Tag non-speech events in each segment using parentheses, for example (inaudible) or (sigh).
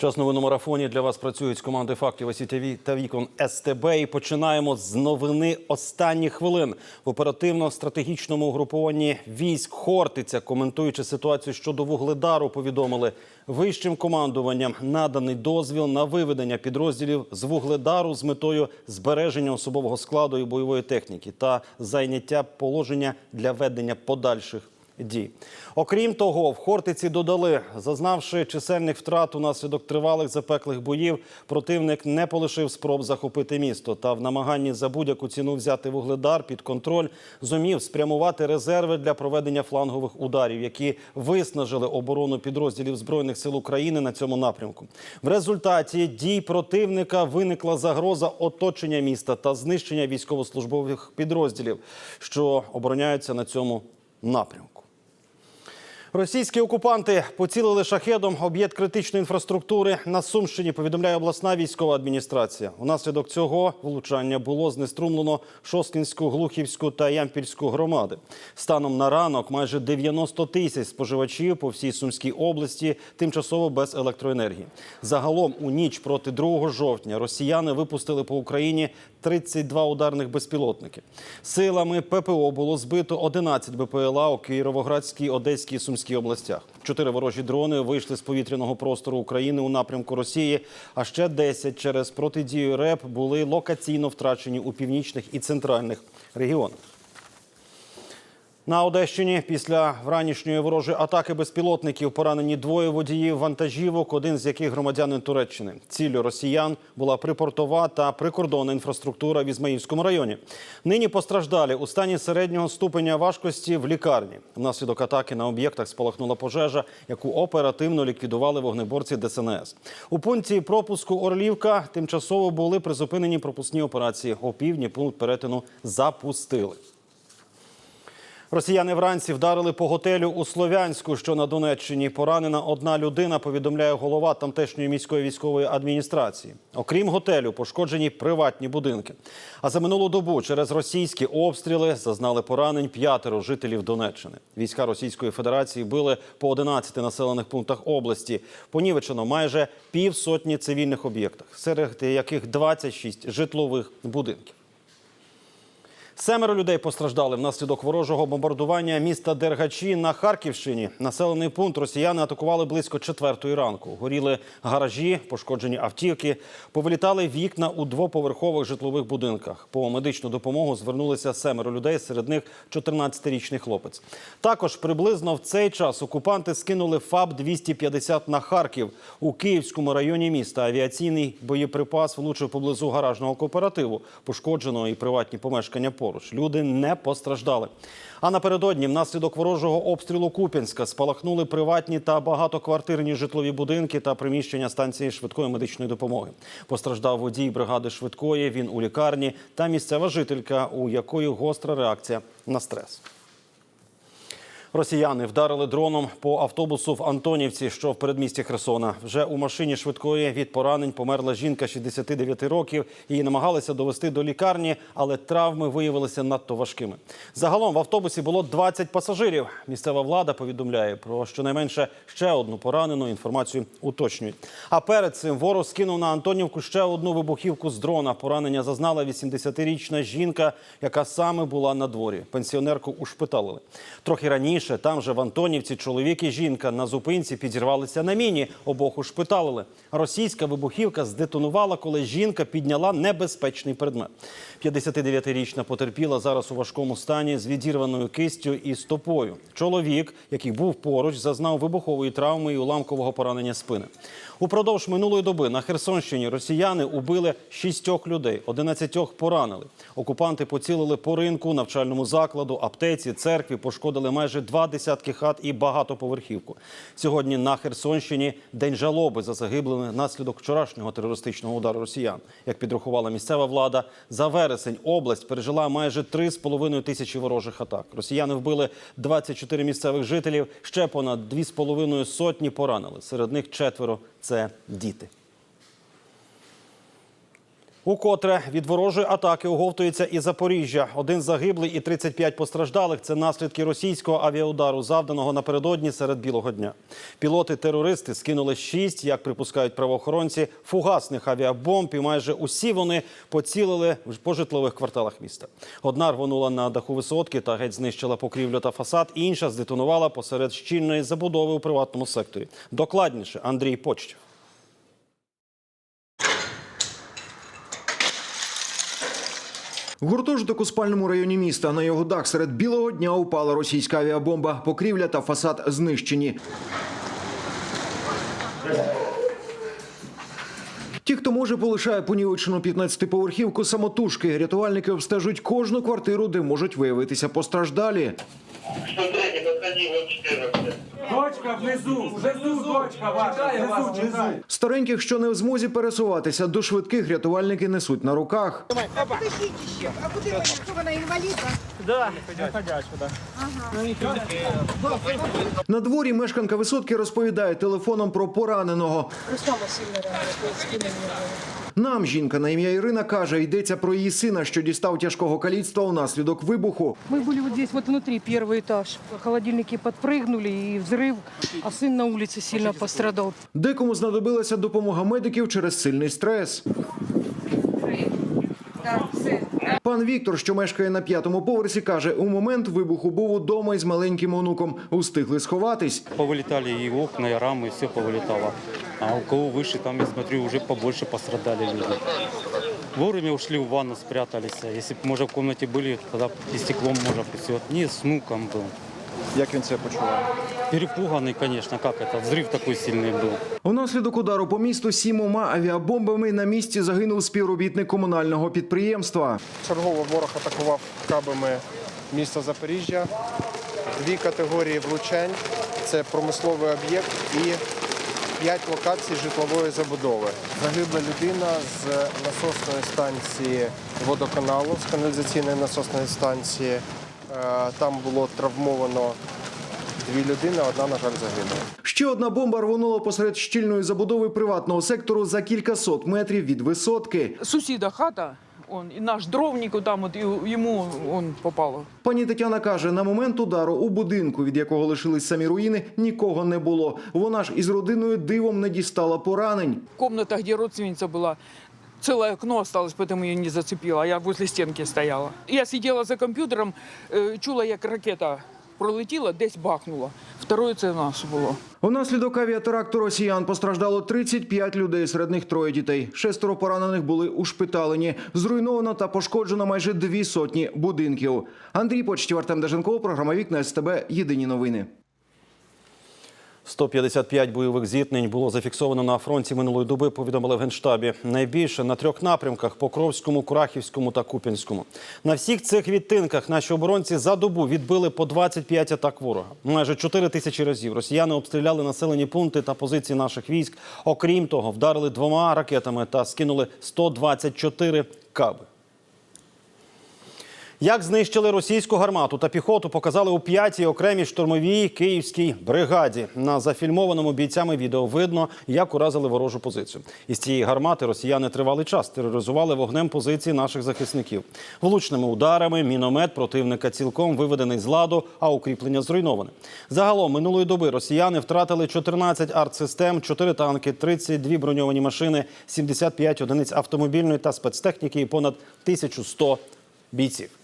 Час новин марафоні для вас працюють з команди фактів ОСІТВ та вікон СТБ. І починаємо з новини останніх хвилин в оперативно-стратегічному угрупованні військ Хортиця, коментуючи ситуацію щодо вугледару, повідомили вищим командуванням наданий дозвіл на виведення підрозділів з вугледару з метою збереження особового складу і бойової техніки та зайняття положення для ведення подальших дій. Окрім того, в Хортиці додали, зазнавши чисельних втрат унаслідок тривалих запеклих боїв, противник не полишив спроб захопити місто та в намаганні за будь-яку ціну взяти вугледар під контроль зумів спрямувати резерви для проведення флангових ударів, які виснажили оборону підрозділів збройних сил України на цьому напрямку. В результаті дій противника виникла загроза оточення міста та знищення військовослужбових підрозділів, що обороняються на цьому напрямку. Російські окупанти поцілили шахедом об'єкт критичної інфраструктури на Сумщині. Повідомляє обласна військова адміністрація. Унаслідок цього влучання було знеструмлено Шосткінську, Глухівську та Ямпільську громади. Станом на ранок майже 90 тисяч споживачів по всій Сумській області тимчасово без електроенергії. Загалом у ніч проти 2 жовтня росіяни випустили по Україні 32 ударних безпілотники. Силами ППО було збито 11 БПЛА у Кіровоградській, Одеській і Сумській областях. Чотири ворожі дрони вийшли з повітряного простору України у напрямку Росії. А ще 10 через протидію РЕП були локаційно втрачені у північних і центральних регіонах. На Одещині після вранішньої ворожої атаки безпілотників поранені двоє водіїв вантажівок, один з яких громадянин Туреччини. Ціллю росіян була припортова та прикордонна інфраструктура в Ізмаїльському районі. Нині постраждалі у стані середнього ступеня важкості в лікарні. Внаслідок атаки на об'єктах спалахнула пожежа, яку оперативно ліквідували вогнеборці ДСНС. У пункті пропуску Орлівка тимчасово були призупинені пропускні операції. О півдні пункт перетину запустили. Росіяни вранці вдарили по готелю у Слов'янську, що на Донеччині. Поранена одна людина, повідомляє голова тамтешньої міської військової адміністрації. Окрім готелю, пошкоджені приватні будинки. А за минулу добу через російські обстріли зазнали поранень п'ятеро жителів Донеччини. Війська Російської Федерації били по 11 населених пунктах області. Понівечено майже півсотні цивільних об'єктах, серед яких 26 житлових будинків. Семеро людей постраждали внаслідок ворожого бомбардування міста Дергачі на Харківщині. Населений пункт росіяни атакували близько четвертої ранку. Горіли гаражі, пошкоджені автівки, повилітали вікна у двоповерхових житлових будинках. По медичну допомогу звернулися семеро людей, серед них 14-річний хлопець. Також приблизно в цей час окупанти скинули ФАБ 250 на Харків у Київському районі міста. Авіаційний боєприпас влучив поблизу гаражного кооперативу. Пошкоджено і приватні помешкання поруч. Люди не постраждали. А напередодні, внаслідок ворожого обстрілу Куп'янська, спалахнули приватні та багатоквартирні житлові будинки та приміщення станції швидкої медичної допомоги. Постраждав водій бригади швидкої. Він у лікарні та місцева жителька, у якої гостра реакція на стрес. Росіяни вдарили дроном по автобусу в Антонівці, що в передмісті Херсона. Вже у машині швидкої від поранень померла жінка 69 років. Її намагалися довести до лікарні, але травми виявилися надто важкими. Загалом в автобусі було 20 пасажирів. Місцева влада повідомляє про щонайменше ще одну поранену. Інформацію уточнюють. А перед цим ворог скинув на Антонівку ще одну вибухівку з дрона. Поранення зазнала 80-річна жінка, яка саме була на дворі. Пенсіонерку ушпиталили. Трохи раніше там же в Антонівці чоловік і жінка на зупинці підірвалися на міні. Обох ушпиталили. Російська вибухівка здетонувала, коли жінка підняла небезпечний предмет. 59-річна потерпіла зараз у важкому стані з відірваною кистю і стопою. Чоловік, який був поруч, зазнав вибухової травми і уламкового поранення спини. Упродовж минулої доби на Херсонщині росіяни убили шістьох людей, 11 поранили. Окупанти поцілили по ринку, навчальному закладу, аптеці, церкві, пошкодили майже два десятки хат і багатоповерхівку. Сьогодні на Херсонщині день жалоби за загиблими внаслідок вчорашнього терористичного удару росіян. Як підрахувала місцева влада, за вересень область пережила майже 3,5 тисячі ворожих атак. Росіяни вбили 24 місцевих жителів, ще понад 2,5 сотні поранили. Серед них четверо це діти. Укотре від ворожої атаки оговтується і Запоріжжя. Один загиблий і 35 постраждалих. Це наслідки російського авіаудару, завданого напередодні серед білого дня. Пілоти-терористи скинули шість, як припускають правоохоронці, фугасних авіабомб. І майже усі вони поцілили по житлових кварталах міста. Одна рвонула на даху висотки та геть знищила покрівлю та фасад. Інша здетонувала посеред щільної забудови у приватному секторі. Докладніше Андрій Почтів. Гуртожиток у спальному районі міста. На його дах серед білого дня упала російська авіабомба. Покрівля та фасад знищені. Ті, хто може, полишає понівечену 15-поверхівку самотужки. Рятувальники обстежують кожну квартиру, де можуть виявитися постраждалі. 103, подходи, вот 14. Дочка внизу, внизу дочка ваша, внизу, внизу. Стареньких, що не в змозі пересуватися, до швидких рятувальники несуть на руках. А куди ви? Що вона інвалідна? На дворі мешканка висотки розповідає телефоном про пораненого. Ранила, спини Нам жінка на ім'я Ірина каже, йдеться про її сина, що дістав тяжкого каліцтва унаслідок вибуху. Мы были вот здесь, вот внутри, первый этаж. Холодильники подпрыгнули и взрыв, а сын на улице сильно пострадал. Декому знадобилася допомога медиків через сильний стрес. Пан Віктор, що мешкає на п'ятому поверсі, каже, у момент вибуху був удома із маленьким онуком. Устигли сховатись. Повылетали и окна, и рамы, все повылетало. А у кого выше, там, я смотрю, уже побольше пострадали люди. Вовремя ушли в ванну, спрятались. А Если бы, может, в комнате были, тогда и стеклом, может, и все. Не, с внуком был. Як він це почуває? Перепуганный, конечно, как это, взрыв такой сильный был. Унаслідок удару по місту сімома авіабомбами на місці загинув співробітник комунального підприємства. Чергово ворог атакував кабами міста Запоріжжя. Дві категорії влучань це промисловий об'єкт і п'ять локацій житлової забудови. Загибла людина з насосної станції водоканалу, з каналізаційної насосної станції. Е, Там було травмовано дві людини, одна, на жаль, загинула. Ще одна бомба рвонула посеред щільної забудови приватного сектору за кількасот метрів від висотки. сусіда хата, он, і наш дровник, там от, і йому он, попало. Пані Тетяна каже, на момент удару у будинку, від якого лишились самі руїни, нікого не було. Вона ж із родиною дивом не дістала поранень. Комната, де родственниця була. целое окно осталось, поэтому я не зацепила. я возле стенки стояла. Я сидела за комп'ютером, е, чула, як ракета пролетіла, десь бахнула. Второе це наше було. Унаслідок авіатеракту росіян постраждало 35 людей, серед них троє дітей. Шестеро поранених були ушпиталені. Зруйновано та пошкоджено майже дві сотні будинків. Андрій Почтів, Артем Деженков, програма Вікна СТБ. Єдині новини. 155 бойових зіткнень було зафіксовано на фронті минулої доби. Повідомили в генштабі. Найбільше на трьох напрямках: Покровському, Курахівському та Куп'янському. На всіх цих відтинках наші оборонці за добу відбили по 25 атак ворога. Майже 4 тисячі разів росіяни обстріляли населені пункти та позиції наших військ. Окрім того, вдарили двома ракетами та скинули 124 каби. Як знищили російську гармату та піхоту, показали у п'ятій окремій штурмовій київській бригаді. На зафільмованому бійцями відео видно, як уразили ворожу позицію. Із цієї гармати росіяни тривалий час тероризували вогнем позиції наших захисників. Влучними ударами міномет противника цілком виведений з ладу, а укріплення зруйноване. Загалом минулої доби росіяни втратили 14 артсистем, 4 танки, 32 броньовані машини, 75 одиниць автомобільної та спецтехніки і понад 1100 бійців.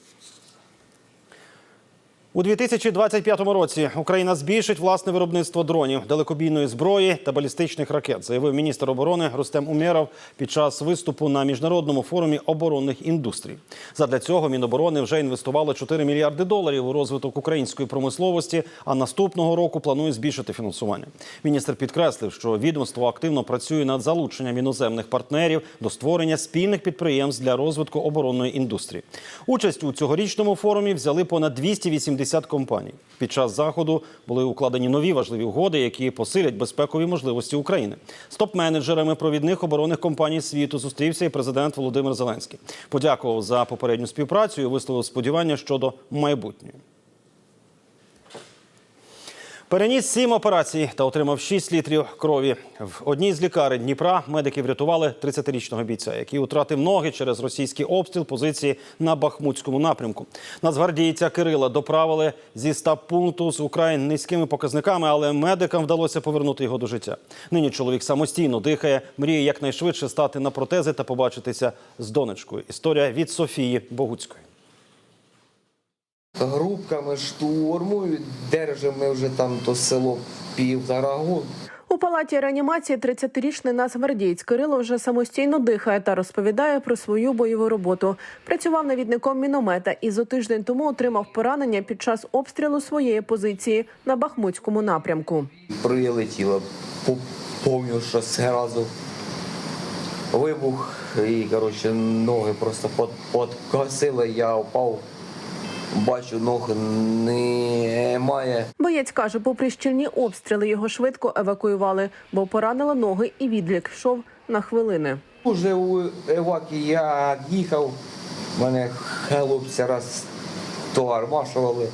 У 2025 році Україна збільшить власне виробництво дронів, далекобійної зброї та балістичних ракет, заявив міністр оборони Рустем Умєров під час виступу на міжнародному форумі оборонних індустрій. Задля цього Міноборони вже інвестувало 4 мільярди доларів у розвиток української промисловості. А наступного року планує збільшити фінансування. Міністр підкреслив, що відомство активно працює над залученням іноземних партнерів до створення спільних підприємств для розвитку оборонної індустрії. Участь у цьогорічному форумі взяли понад 280 50 компаній. Під час заходу були укладені нові важливі угоди, які посилять безпекові можливості України. З топ-менеджерами провідних оборонних компаній світу зустрівся і президент Володимир Зеленський. Подякував за попередню співпрацю і висловив сподівання щодо майбутнього. Переніс сім операцій та отримав 6 літрів крові. В одній з лікарень Дніпра медики врятували 30-річного бійця, який втратив ноги через російський обстріл позиції на Бахмутському напрямку. Нацгвардійця Кирила доправили зі стаб-пункту з украй низькими показниками, але медикам вдалося повернути його до життя. Нині чоловік самостійно дихає, мріє якнайшвидше стати на протези та побачитися з донечкою. Історія від Софії Богуцької. Групками штурмують, держимо ми вже там то село півтора года. У палаті реанімації 30-річний нацгвардієць Кирило вже самостійно дихає та розповідає про свою бойову роботу. Працював навідником міномета і за тиждень тому отримав поранення під час обстрілу своєї позиції на Бахмутському напрямку. Прилетіло, помню, що зразу вибух і коротше, ноги просто под, подкосили, я впав. Бачу, ног немає. Боєць каже, попри щільні обстріли його швидко евакуювали, бо поранила ноги і відлік йшов на хвилини. Уже у евакі я їхав, мене хлопці раз тогармашували.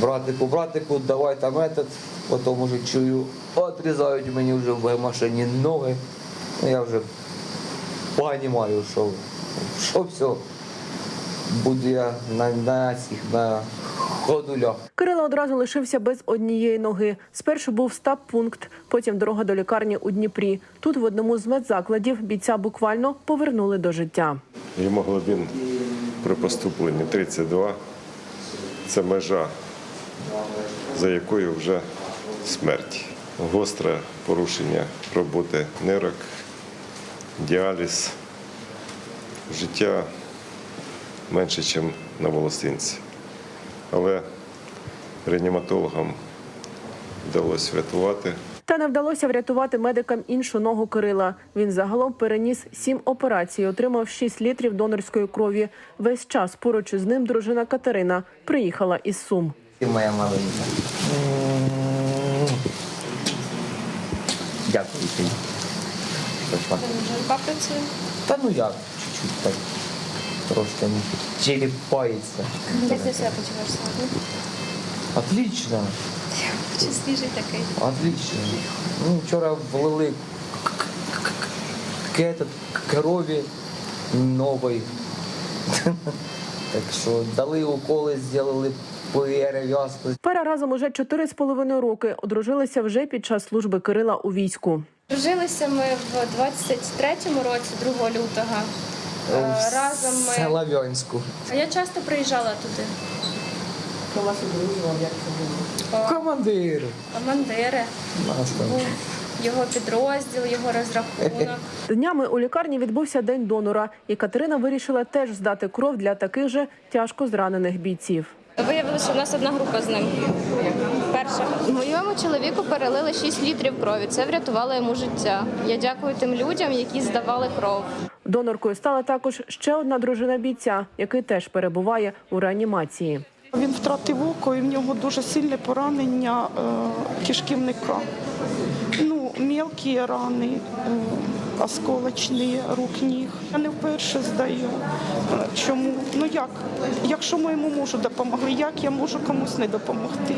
Братику, братику, давай там этот. Потім уже чую, отрізають мені вже в машині ноги. Ну, я вже розумію, що, що все. Буду я на, на цих на ходулях. Кирило одразу лишився без однієї ноги. Спершу був стаб-пункт, потім дорога до лікарні у Дніпрі. Тут в одному з медзакладів бійця буквально повернули до життя. Гемоглобін при поступленні 32 це межа, за якою вже смерть. Гостре порушення роботи нирок, діаліз, життя менше, ніж на волосинці. Але реаніматологам вдалося врятувати. Та не вдалося врятувати медикам іншу ногу Кирила. Він загалом переніс сім операцій, отримав 6 літрів донорської крові. Весь час поруч із ним дружина Катерина приїхала із Сум. Ти моя маленька. Дякую тобі. Пішла. Та ну як, чуть-чуть так. Трошки черепається. Як ти себе почуваєш сьогодні? Отлично, Чи свіжий такий? отлично. Ну, вчора влили кетот крові нової. Так що дали уколи, зробили перев'язку. Пара разом уже 4,5 роки одружилися вже під час служби Кирила у війську. Дружилися ми в 23-му році, 2 лютого. Е, Разом ми. Славянську. А я часто приїжджала туди. Командир. Командири, Нас там. був його підрозділ, його розрахунок. (laughs) Днями у лікарні відбувся день донора, і Катерина вирішила теж здати кров для таких же тяжко зранених бійців. Виявилося, що в нас одна група з ним. Перша. Моєму чоловіку перелили 6 літрів крові. Це врятувало йому життя. Я дякую тим людям, які здавали кров. Доноркою стала також ще одна дружина бійця, який теж перебуває у реанімації. Він втратив око і в нього дуже сильне поранення е, кишківника. Ну, мелкі рани, е, осколочні рук ніг. Я не вперше здаю. Е, Чому? Ну як? Якщо ми йому можу допомогли, як я можу комусь не допомогти?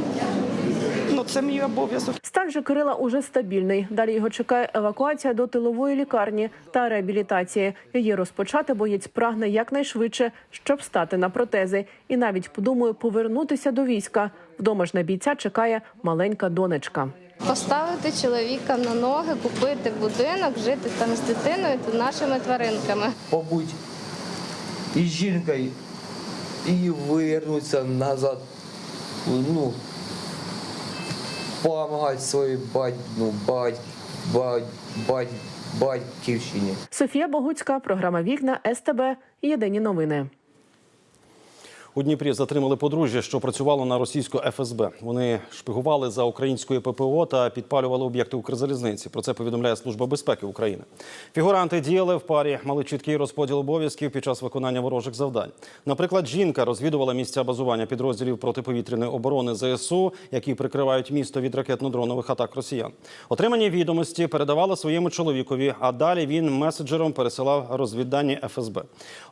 Ну, це мій обов'язок. Стан же Кирила уже стабільний. Далі його чекає евакуація до тилової лікарні та реабілітація. Її розпочати боєць прагне якнайшвидше, щоб стати на протези, і навіть подумує повернутися до війська. Вдома ж на бійця чекає маленька донечка. Поставити чоловіка на ноги, купити будинок, жити там з дитиною та нашими тваринками. побудь і жінкою, і повернутися назад. Ну, допомагати своїй бать, ну, бать, бать, бать, батьківщині. Софія Богуцька, програма Вікна СТБ. Єдині новини. У Дніпрі затримали подружжя, що працювало на російську ФСБ. Вони шпигували за українською ППО та підпалювали об'єкти Укрзалізниці. Про це повідомляє Служба безпеки України. Фігуранти діяли в парі, мали чіткий розподіл обов'язків під час виконання ворожих завдань. Наприклад, жінка розвідувала місця базування підрозділів протиповітряної оборони ЗСУ, які прикривають місто від ракетно-дронових атак росіян. Отримані відомості передавала своєму чоловікові, а далі він меседжером пересилав розвіддані ФСБ.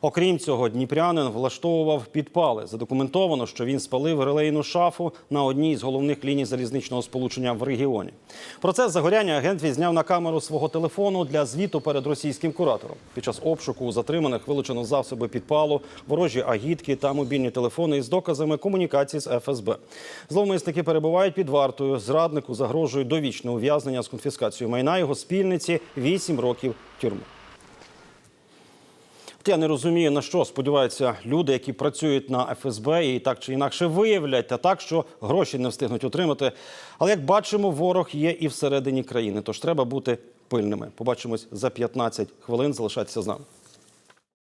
Окрім цього, дніпрянин влаштовував підпали. Задокументовано, що він спалив релейну шафу на одній з головних ліній залізничного сполучення в регіоні. Процес загоряння агент відзняв на камеру свого телефону для звіту перед російським куратором. Під час обшуку у затриманих вилучено засоби підпалу, ворожі агітки та мобільні телефони із доказами комунікації з ФСБ. Зловмисники перебувають під вартою. Зраднику загрожує довічне ув'язнення з конфіскацією майна його спільниці 8 років тюрми. От я не розумію, на що сподіваються люди, які працюють на ФСБ і так чи інакше виявлять, та так, що гроші не встигнуть отримати. Але як бачимо, ворог є і всередині країни, тож треба бути пильними. Побачимось за 15 хвилин. Залишайтеся з нами.